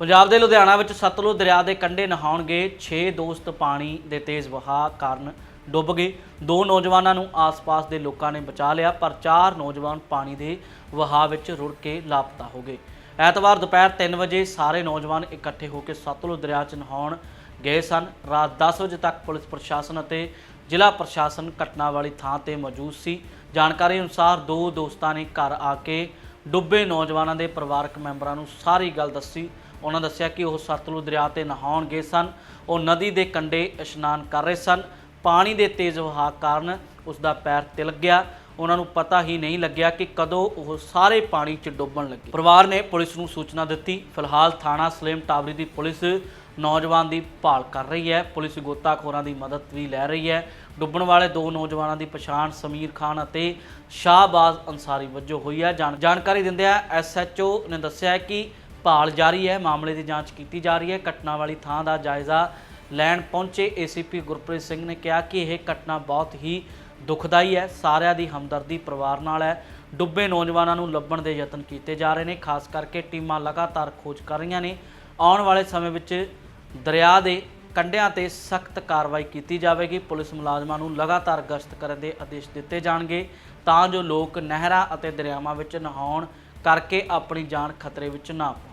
ਪੰਜਾਬ ਦੇ ਲੁਧਿਆਣਾ ਵਿੱਚ ਸਤਲੁਜ ਦਰਿਆ ਦੇ ਕੰਢੇ ਨਹਾਉਣਗੇ 6 ਦੋਸਤ ਪਾਣੀ ਦੇ ਤੇਜ਼ ਵਹਾਅ ਕਾਰਨ ਡੁੱਬ ਗਏ। ਦੋ ਨੌਜਵਾਨਾਂ ਨੂੰ ਆਸ-ਪਾਸ ਦੇ ਲੋਕਾਂ ਨੇ ਬਚਾ ਲਿਆ, ਪਰ ਚਾਰ ਨੌਜਵਾਨ ਪਾਣੀ ਦੇ ਵਹਾਅ ਵਿੱਚ ਰੁੜ ਕੇ ਲਾਪਤਾ ਹੋ ਗਏ। ਐਤਵਾਰ ਦੁਪਹਿਰ 3 ਵਜੇ ਸਾਰੇ ਨੌਜਵਾਨ ਇਕੱਠੇ ਹੋ ਕੇ ਸਤਲੁਜ ਦਰਿਆ 'ਚ ਨਹਾਉਣ ਗਏ ਸਨ। ਰਾਤ 10 ਵਜੇ ਤੱਕ ਪੁਲਿਸ ਪ੍ਰਸ਼ਾਸਨ ਅਤੇ ਜ਼ਿਲ੍ਹਾ ਪ੍ਰਸ਼ਾਸਨ ਘਟਨਾ ਵਾਲੀ ਥਾਂ ਤੇ ਮੌਜੂਦ ਸੀ। ਜਾਣਕਾਰੀ ਅਨੁਸਾਰ ਦੋ ਦੋਸਤਾਂ ਨੇ ਘਰ ਆ ਕੇ ਡੁੱਬੇ ਨੌਜਵਾਨਾਂ ਦੇ ਪਰਿਵਾਰਕ ਮੈਂਬਰਾਂ ਨੂੰ ਸਾਰੀ ਗੱਲ ਦੱਸੀ। ਉਹਨਾਂ ਦੱਸਿਆ ਕਿ ਉਹ ਸਤਲੁਜ ਦਰਿਆ ਤੇ ਨਹਾਉਣ ਗਏ ਸਨ। ਉਹ ਨਦੀ ਦੇ ਕੰਢੇ ਇਸ਼ਨਾਨ ਕਰ ਰਹੇ ਸਨ। ਪਾਣੀ ਦੇ ਤੇਜ਼ ਵਹਾਅ ਕਾਰਨ ਉਸ ਦਾ ਪੈਰ ਤਿਲਕ ਗਿਆ। ਉਹਨਾਂ ਨੂੰ ਪਤਾ ਹੀ ਨਹੀਂ ਲੱਗਿਆ ਕਿ ਕਦੋਂ ਉਹ ਸਾਰੇ ਪਾਣੀ 'ਚ ਡੁੱਬਣ ਲੱਗੇ। ਪਰਿਵਾਰ ਨੇ ਪੁਲਿਸ ਨੂੰ ਸੂਚਨਾ ਦਿੱਤੀ। ਫਿਲਹਾਲ ਥਾਣਾ ਸਲੇਮ ਟਾਵਰੀ ਦੀ ਪੁਲਿਸ ਨੌਜਵਾਨ ਦੀ ਭਾਲ ਕਰ ਰਹੀ ਹੈ। ਪੁਲਿਸ ਗੋਤਾਖੋਰਾਂ ਦੀ ਮਦਦ ਵੀ ਲੈ ਰਹੀ ਹੈ। ਡੁੱਬਣ ਵਾਲੇ ਦੋ ਨੌਜਵਾਨਾਂ ਦੀ ਪਛਾਣ ਸਮੀਰ ਖਾਨ ਅਤੇ ਸ਼ਾਹਬਾਜ਼ ਅੰਸਾਰੀ ਵਜੋਂ ਹੋਈ ਹੈ। ਜਾਣ- ਜਾਣਕਾਰੀ ਦਿੰਦਿਆਂ ਐਸਐਚਓ ਨੇ ਦੱਸਿਆ ਕਿ ਭਾਲ ਜਾਰੀ ਹੈ। ਮਾਮਲੇ ਦੀ ਜਾਂਚ ਕੀਤੀ ਜਾ ਰਹੀ ਹੈ। ਘਟਨਾ ਵਾਲੀ ਥਾਂ ਦਾ ਜਾਇਜ਼ਾ ਲੈਣ ਪਹੁੰਚੇ ਏਸੀਪੀ ਗੁਰਪ੍ਰੀਤ ਸਿੰਘ ਨੇ ਕਿਹਾ ਕਿ ਇਹ ਘਟਨਾ ਬਹੁਤ ਹੀ ਦੁਖਦਾਈ ਹੈ। ਸਾਰਿਆਂ ਦੀ ਹਮਦਰਦੀ ਪਰਿਵਾਰ ਨਾਲ ਹੈ। ਡੁੱਬੇ ਨੌਜਵਾਨਾਂ ਨੂੰ ਲੱਭਣ ਦੇ ਯਤਨ ਕੀਤੇ ਜਾ ਰਹੇ ਨੇ। ਖਾਸ ਕਰਕੇ ਟੀਮਾਂ ਲਗਾਤਾਰ ਖੋਜ ਕਰ ਰਹੀਆਂ ਨੇ। ਆਉਣ ਵਾਲੇ ਸਮੇਂ ਵਿੱਚ ਦਰਿਆ ਦੇ ਕੰਢਿਆਂ ਤੇ ਸਖਤ ਕਾਰਵਾਈ ਕੀਤੀ ਜਾਵੇਗੀ। ਪੁਲਿਸ ਮੁਲਾਜ਼ਮਾਂ ਨੂੰ ਲਗਾਤਾਰ ਗਸ਼ਤ ਕਰਨ ਦੇ ਆਦੇਸ਼ ਦਿੱਤੇ ਜਾਣਗੇ। ਤਾਂ ਜੋ ਲੋਕ ਨਹਿਰਾਂ ਅਤੇ ਦਰਿਆਵਾਂ ਵਿੱਚ ਨਹਾਉਣ ਕਰਕੇ ਆਪਣੀ ਜਾਨ ਖਤਰੇ ਵਿੱਚ ਨਾ ਪਾਉਣ।